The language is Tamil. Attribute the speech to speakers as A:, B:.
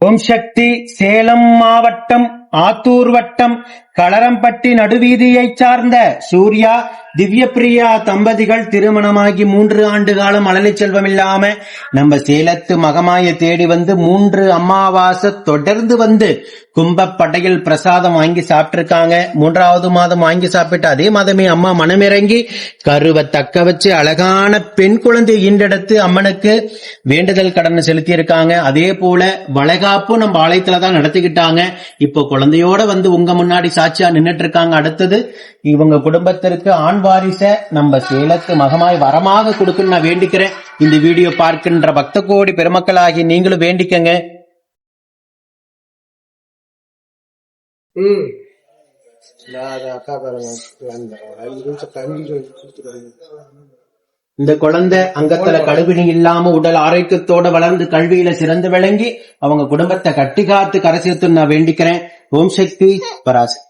A: ஓம் சக்தி சேலம் மாவட்டம் ஆத்தூர் வட்டம் களரம்பட்டி நடுவீதியைச் சார்ந்த சூர்யா திவ்யபிரியா தம்பதிகள் திருமணமாகி மூன்று ஆண்டு காலம் அழலை செல்வம் இல்லாம நம்ம சேலத்து மகமாய தேடி வந்து மூன்று அமாவாசை தொடர்ந்து வந்து கும்பப்படையில் பிரசாதம் வாங்கி சாப்பிட்டிருக்காங்க. மூன்றாவது மாதம் வாங்கி சாப்பிட்டு அதே மாதமே அம்மா மனமிறங்கி கருவை தக்க வச்சு அழகான பெண் குழந்தை ஈண்டெடுத்து அம்மனுக்கு வேண்டுதல் கடன் செலுத்தி இருக்காங்க அதே போல வளைகாப்பும் நம்ம ஆலயத்துல தான் நடத்திக்கிட்டாங்க. இப்போ குழந்தையோட வந்து உங்க முன்னாடி சாட்சியா நின்னுட்டு இருக்காங்க. அடுத்தது இவங்க குடும்பத்திற்கு ஆண் வாரிச நம்ம சேலத்து மகமாய் வரமாக கொடுக்கணும்னு நான் வேண்டிக்கிறேன். இந்த வீடியோ பார்க்கின்ற பக்த கோடி பெருமக்களாகி நீங்களும் வேண்டிக்கங்க. இந்த குழந்தை அங்கத்துல கழுவினி இல்லாம உடல் ஆரோக்கியத்தோட வளர்ந்து கல்வியில சிறந்து விளங்கி அவங்க குடும்பத்தை கட்டி காத்து கரை சேர்த்து நான் வேண்டிக்கிறேன். ஓம் சக்தி பராசக்தி.